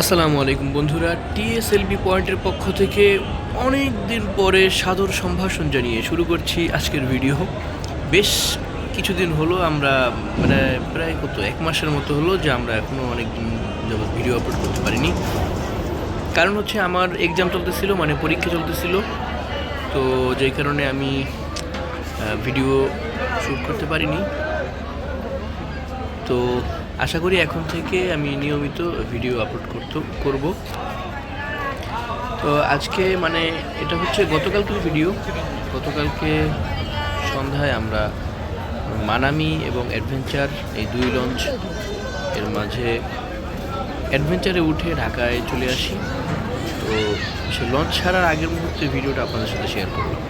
আসসালামু আলাইকুম বন্ধুরা, টিএসএলবি পয়েন্টের পক্ষ থেকে অনেক দিন পরে সাদর সম্ভাষণ জানিয়ে শুরু করছি আজকের ভিডিও। বেশ কিছুদিন হলো আমরা মানে প্রায় কত, এক মাসের মতো হলো যে আমরা এখনও অনেক দিন ভিডিও আপলোড করতে পারিনি। কারণ হচ্ছে আমার এক্সাম চলতেছিল মানে পরীক্ষা চলতেছিল। তো যেই কারণে আমি ভিডিও শ্যুট করতে পারিনি। তো আশা করি এখন থেকে আমি নিয়মিত ভিডিও আপলোড করতে, করব। তো আজকে মানে এটা হচ্ছে গতকালকের ভিডিও গতকালকে সন্ধ্যায় আমরা মানামি এবং অ্যাডভেঞ্চার এই দুই লঞ্চ এর মাঝে অ্যাডভেঞ্চারে উঠে ঢাকায় চলে আসি। তো সে লঞ্চ ছাড়ার আগের মুহূর্তে ভিডিওটা আপনাদের সাথে শেয়ার করলাম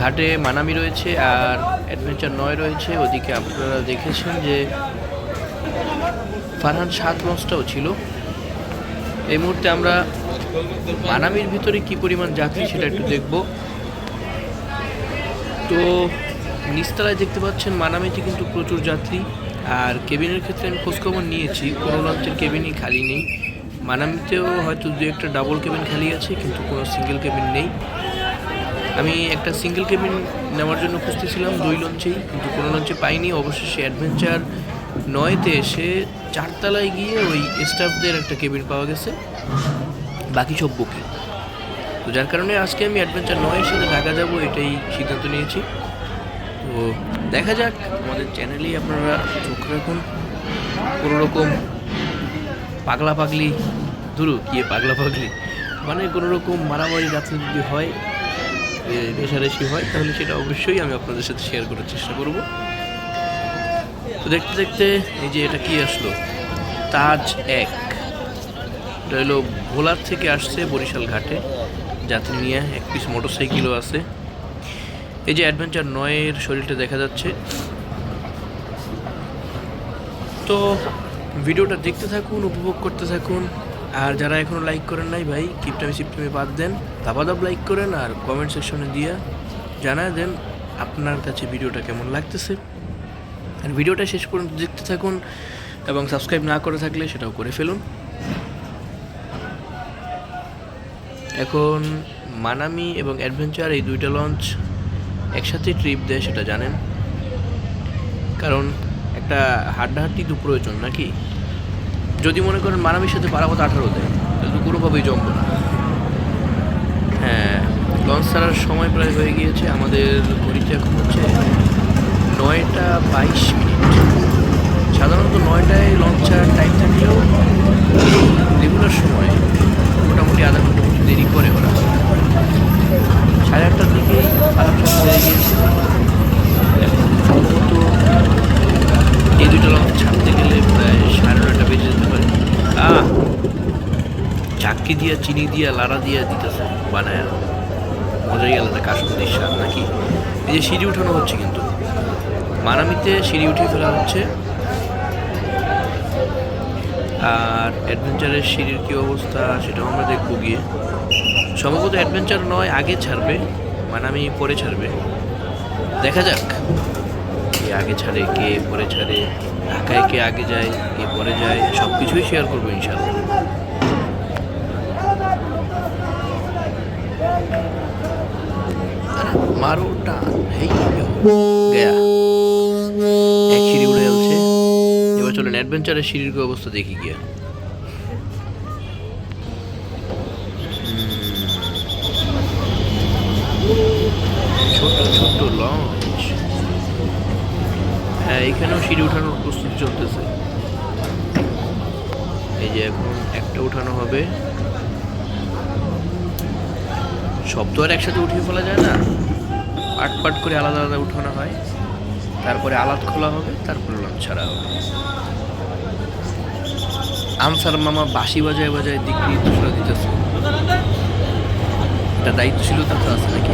ঘাটে মানামি রয়েছে আর অ্যাডভেঞ্চার নয় রয়েছে। ওদিকে আপনারা দেখেছেন যে ফারহান সাত লঞ্চটাও ছিল। এই মুহূর্তে আমরা মানামির ভিতরে কি পরিমাণ যাত্রী সেটা একটু দেখব। তো নিচতলায় দেখতে পাচ্ছেন মানামিতে কিন্তু প্রচুর যাত্রী। আর কেবিনের ক্ষেত্রে আমি খোঁজখবর নিয়েছি। কোনো লঞ্চের কেবিনই খালি নেই। মানামিতেও হয়তো দু একটা ডাবল কেবিন খালি আছে, কিন্তু কোনো সিঙ্গেল কেবিন নেই। আমি একটা সিঙ্গেল কেবিন নেওয়ার জন্য খুঁজতেছিলাম দুই লঞ্চেই, কিন্তু কোনো লঞ্চে পাইনি। অবশেষে অ্যাডভেঞ্চার নয়তে এসে চারতলায় গিয়ে ওই স্টাফদের একটা কেবিন পাওয়া গেছে। বাকি সব বুকিং। তো যার কারণে আজকে আমি অ্যাডভেঞ্চার নয়ের সাথে ঢাকা যাব, এটাই সিদ্ধান্ত নিয়েছি। তো দেখা যাক, আমাদের চ্যানেলেই আপনারা চোখ রাখুন। কোনো রকম পাগলা পাগলি, ধরু, কি পাগলা পাগলি? মানে কোনো রকম মারামারি রাত্রে যদি হয় রেশারেশি হয়, তাহলে সেটা অবশ্যই আমি আপনাদের সাথে শেয়ার করার চেষ্টা করব। তো দেখতে দেখতে এই যে এটা কি আসলো? তাজ এক। এটা হলো ভোলার থেকে আসছে বরিশাল ঘাটে। যাতে নিয়ে এক পিস মোটরসাইকেলও আছে। এই যে অ্যাডভেঞ্চার নয়ের শরীরটা দেখা যাচ্ছে। তো ভিডিওটা দেখতে থাকুন, উপভোগ করতে থাকুন। আর যারা এখনও লাইক করেন নাই ভাই কিপটামি সিপটামি বাদ দেন। দাবাদাব লাইক করেন আর কমেন্ট সেকশনে দিয়ে জানায় দেন আপনার কাছে ভিডিওটা কেমন লাগতেছে। আর ভিডিওটা শেষ পর্যন্ত দেখতে থাকুন এবং সাবস্ক্রাইব না করে থাকলে সেটাও করে ফেলুন। এখন মানামি এবং অ্যাডভেঞ্চার এই দুইটা লঞ্চ একসাথে ট্রিপ দেয় সেটা জানেন। কারণ একটা হাড্ডাহাড্ডি তো প্রয়োজন নাকি? যদি মনে করেন মানামির সাথে পারাবত আঠারো দেয় তাহলে তো কোনোভাবেই জমবে না। হ্যাঁ লঞ্চ ছাড়ার সময় প্রায় হয়ে গিয়েছে, আমাদের ঘড়িতে এখন হচ্ছে নয়টা বাইশ মিনিট। সাধারণত নয়টায় লঞ্চ ছাড়ার টাইম থাকলেও রেগুলার সময় মোটামুটি আধা ঘণ্টা দেরি করে ওরা। সাড়ে আটটার সময় হয়ে গিয়েছে। এই দুটো লঞ্চ ছাড়তে গেলে প্রায় সাড়ে নয়টা বেজে যেতে পারে। আহ! চাক্কি দিয়া, চিনি দিয়া, লাড়া দিয়া দিতেছে বানায়। মজাই আলাদা কাশ্মীর স্বাদ নাকি? এই যে সিঁড়ি উঠানো হচ্ছে কিন্তু। মানামিতে সিঁড়ি উঠিয়ে ফেলা হচ্ছে। আর অ্যাডভেঞ্চারের সিঁড়ির কী অবস্থা সেটাও আমরা দেখব গিয়ে। সম্ভবত অ্যাডভেঞ্চার নয়, আগে ছাড়বে। মানামি পরে ছাড়বে। দেখা যাক। আগে ছাড়ে, কে পরে ছাড়ে, ঢাকায় কে আগে যায়, কে পরে যায়, সব কিছুই শেয়ার করব ইনশাল্লাহ মারো টান হেই, গয়া। এক সিঁড়ি উড়ে এবার চলেন অ্যাডভেঞ্চারের সিঁড়ির অবস্থা দেখি গিয়া ছোট ছোট লঞ্চ হ্যাঁ এখানেও সিঁড়ি উঠানোর প্রস্তুতি চলতেছে। এই যে এখন একটা উঠানো হবে। সব তো আর একসাথে উঠিয়ে ফেলা যায় না? পাট পাট করে আলাদা আলাদা উঠানো হয়। তারপরে আলাদ খোলা হবে, তারপরে লঞ্চ ছাড়া হবে। আনসার মামা বাঁশি বাজায় বাজায় দিক নির্দেশনা দিতেছে। এটা দায়িত্বশীলতা তো আছে নাকি?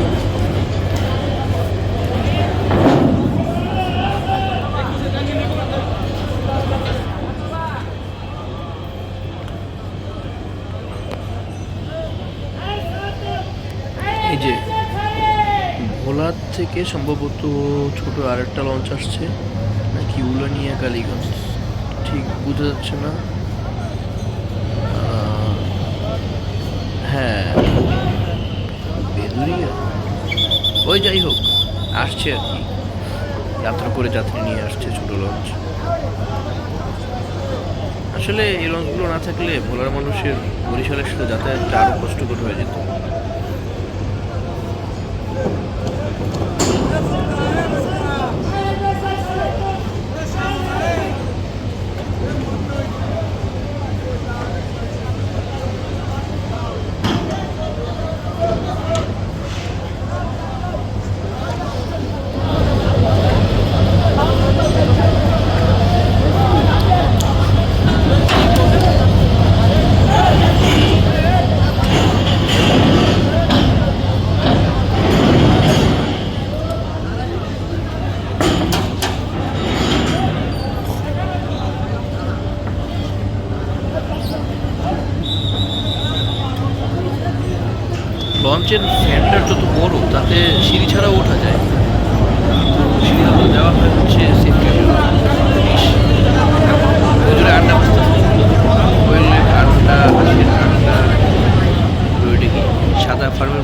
এই যে, ভোলার থেকে সম্ভবত ছোট আরেকটা লঞ্চ আসছে, নাকি উলানিয়া কালীগঞ্জ? ঠিক বোঝা যাচ্ছে না। হ্যাঁ ওই যাই হোক, আসছে আর কি। যাত্রা করে যাত্রী নিয়ে আসছে ছোট লঞ্চ আসলে এই লঞ্চগুলো না থাকলে ভোলার মানুষের বরিশালের সাথে যাতায়াতটা আরও কষ্টকর হয়ে যেত। লঞ্চের ফ্যানটা যত বড়, তাতে সিঁড়ি ছাড়াও ওঠা যায়। তো সিঁড়ি দেওয়া হয় হচ্ছে কি সাদা ফার্মের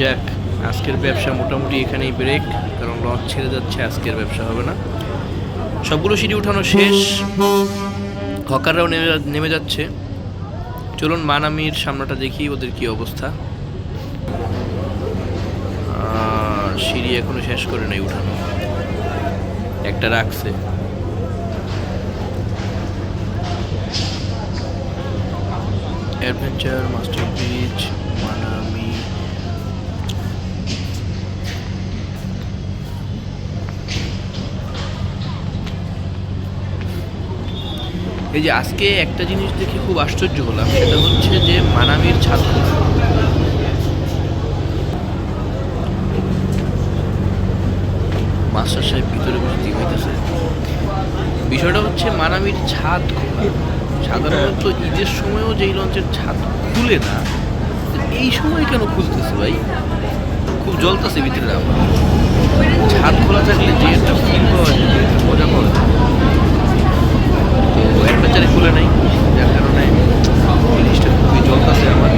যাক, আজকের ব্যবসা মোটামুটি এখানেই ব্রেক কারণ লঞ্চ ছেড়ে যাচ্ছে, আজকের ব্যবসা হবে না। সবগুলো সিঁড়ি উঠানো শেষ। হকাররাও নেমে নেমে যাচ্ছে। চলুন মানামির সামনাটা দেখি ওদের কি অবস্থা। সিঁড়ি এখনও শেষ করে নেই উঠানো। একটা রাখছে। Adventure, master bridge. এই যে আজকে একটা জিনিস দেখে খুব আশ্চর্য হলাম, সেটা হচ্ছে যে মানামির ছাত্র মাস্টার সাহেব ভিতরে বসে দিয়ে হইতেছে। বিষয়টা হচ্ছে মানামির ছাদ খোলা। সাধারণত ঈদের সময়ও যেই লঞ্চের ছাদ খুলে না এই সময় কেন খুলতেছে ভাই? খুব জ্বলতেছে ভিতরে আমার ছাদ খোলা থাকলে যে একটা ফিল পাওয়া যায় যে একটা মজা পাওয়া যায় তো অ্যাডভেঞ্চারে খুলে নাই যার কারণে জিনিসটা খুবই জ্বলতেছে আমার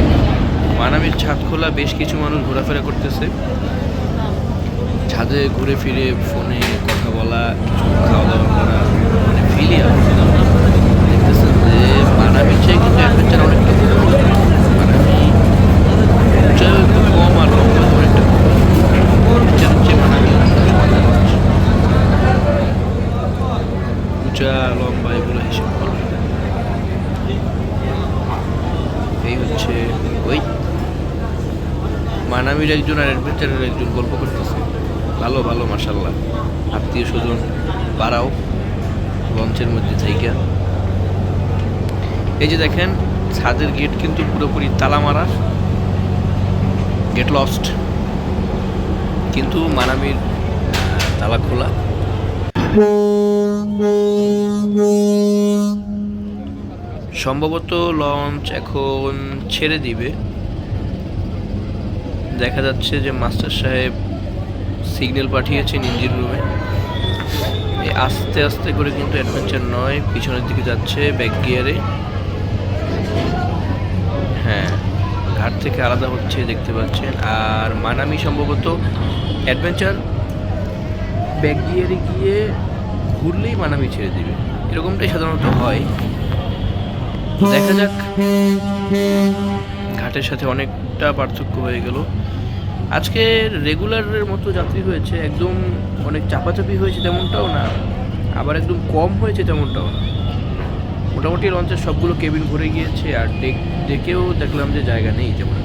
মানামির ছাদ খোলা বেশ কিছু মানুষ ঘোরাফেরা করতেছে ছাদে ঘুরে ফিরে ফোনে কথা বলা, কিছু খাওয়া দাওয়া করা মানে ফিলিয়া। দেখতেছেন যে চেয়ে কিন্তু অ্যাডভেঞ্চার অনেকটা বড়। মানামি উচ্চারণ একটু কম আর লম্বা অনেকটা কম অ্যাডভেঞ্চারের চেয়ে মানামি অনেকটা সমান। উঁচা লম্বা এগুলো হিসেব করো এই হচ্ছে ওই মানামির একজন আর অ্যাডভেঞ্চারের একজন গল্প করতেছে। ভালো ভালো মাসাল্লাহ আত্মীয় স্বজন, পাড়াও, লঞ্চের মধ্যে থাইকা। এই যে দেখেন, ছাদের গেট কিন্তু পুরোপুরি তালা মারা গেট লস্ট কিন্তু মানামির তালা খোলা। সম্ভবত লঞ্চ এখন ছেড়ে দিবে। দেখা যাচ্ছে যে মাস্টার সাহেব সিগন্যাল পাঠিয়েছেন ইঞ্জিন রুমে আস্তে আস্তে করে কিন্তু অ্যাডভেঞ্চার নয়, পিছনের দিকে যাচ্ছে ব্যাক গিয়ারে হ্যাঁ ঘাট থেকে আলাদা হচ্ছে দেখতে পাচ্ছেন। আর মানামি সম্ভবত অ্যাডভেঞ্চার ব্যাক গিয়ারে গিয়ে ঘুরলেই মানামি ছেড়ে দিবে। এরকমটাই সাধারণত হয়। দেখা যাক। ঘাটের সাথে অনেকটা পার্থক্য হয়ে গেল। আজকে রেগুলারের মতো যাত্রী হয়েছে, একদম অনেক চাপাচাপি হয়েছে তেমনটাও না, আবার একদম কম হয়েছে তেমনটাও না। মোটামুটি লঞ্চের সবগুলো কেবিন ভরে গিয়েছে, আর ডেকেও দেখলাম যে জায়গা নেই তেমন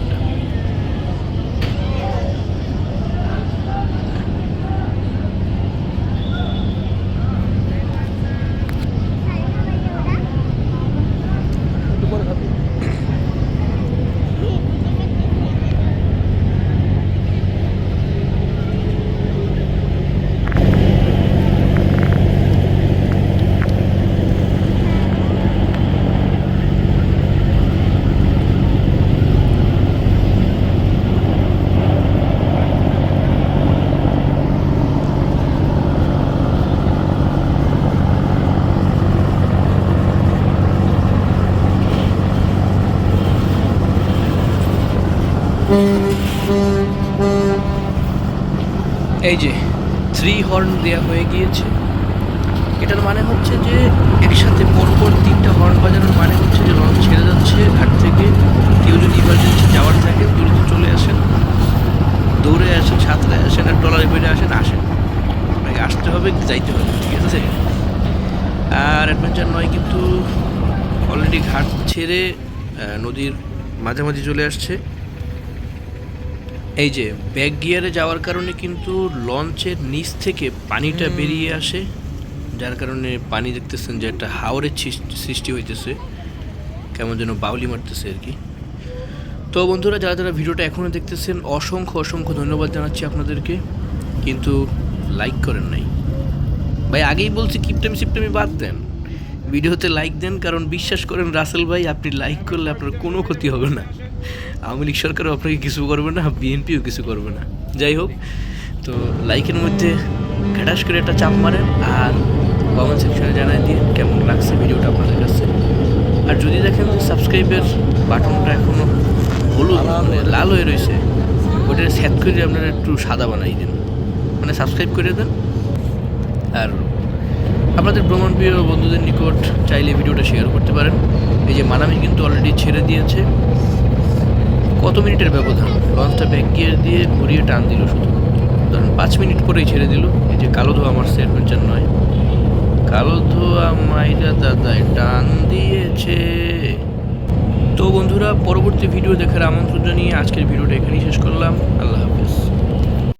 এই যে থ্রি হর্ন দেওয়া হয়ে গিয়েছে। এটার মানে হচ্ছে যে একসাথে পরপর তিনটা হর্ন বাজানোর মানে হচ্ছে যে লঞ্চ ছেড়ে যাচ্ছে, ঘাট থেকে কেউ যদি ইমার্জেন্সি যাওয়ার থাকে দ্রুত চলে আসেন, দৌড়ে আসেন, সাঁতরে আসেন, আর ডলারে বেড়ে আসেন আসেন। আপনাকে আসতে হবে, যাইতে হবে, ঠিক আছে? আর অ্যাডভেঞ্চার নয়, কিন্তু অলরেডি ঘাট ছেড়ে নদীর মাঝামাঝি চলে আসছে। এই যে ব্যাক গিয়ারে যাওয়ার কারণে কিন্তু লঞ্চের নিচ থেকে পানিটা বেরিয়ে আসে যার কারণে পানি দেখতেছেন যে একটা হাওরের সৃষ্টি- সৃষ্টি হইতেছে কেমন যেন বাউলি মারতেছে আর কি। তো বন্ধুরা যারা যারা ভিডিওটা এখনও দেখতেছেন অসংখ্য অসংখ্য ধন্যবাদ জানাচ্ছি আপনাদেরকে কিন্তু লাইক করেন নাই। ভাই আগেই বলছি কিপটেমি সিপটেমি বাদ দেন। ভিডিওতে লাইক দেন কারণ বিশ্বাস করেন রাসেল ভাই আপনি লাইক করলে আপনার কোনো ক্ষতি হবে না। আওয়ামী লীগ সরকারও আপনাকে কিছু করবে না বিএনপিও কিছু করবে না। যাই হোক তো লাইকের মধ্যে ঘাটাস করে একটা চাপ মারেন আর কমেন্ট সেকশনে জানাই দিন কেমন লাগছে ভিডিওটা আপনাদের কাছে। আর যদি দেখেন সাবস্ক্রাইবের বাটনটা এখনও হলুদ মানে লাল হয়ে রয়েছে ওটা সেট করে আপনারা একটু সাদা বানাই দেন। মানে সাবস্ক্রাইব করে দেন। আর আপনাদের ভ্রমণপ্রিয় বন্ধুদের নিকট চাইলে ভিডিওটা শেয়ার করতে পারেন। এই যে মানামি কিন্তু অলরেডি ছেড়ে দিয়েছে। কত মিনিটের ব্যবধান? লঞ্চটা ব্যাক গিয়ার দিয়ে ঘুরিয়ে টান দিল শুধু। ধরুন, পাঁচ মিনিট পরেই ছেড়ে দিল। এই যে কালো ধোয়া আমার অ্যাডভেঞ্চার নয়। কালো ধোয়া মাইরা দাদায় টান দিয়েছে। তো বন্ধুরা, পরবর্তী ভিডিও দেখার আমন্ত্রণ জানিয়ে আজকের ভিডিওটা এখানেই শেষ করলাম। আল্লাহ হাফেজ।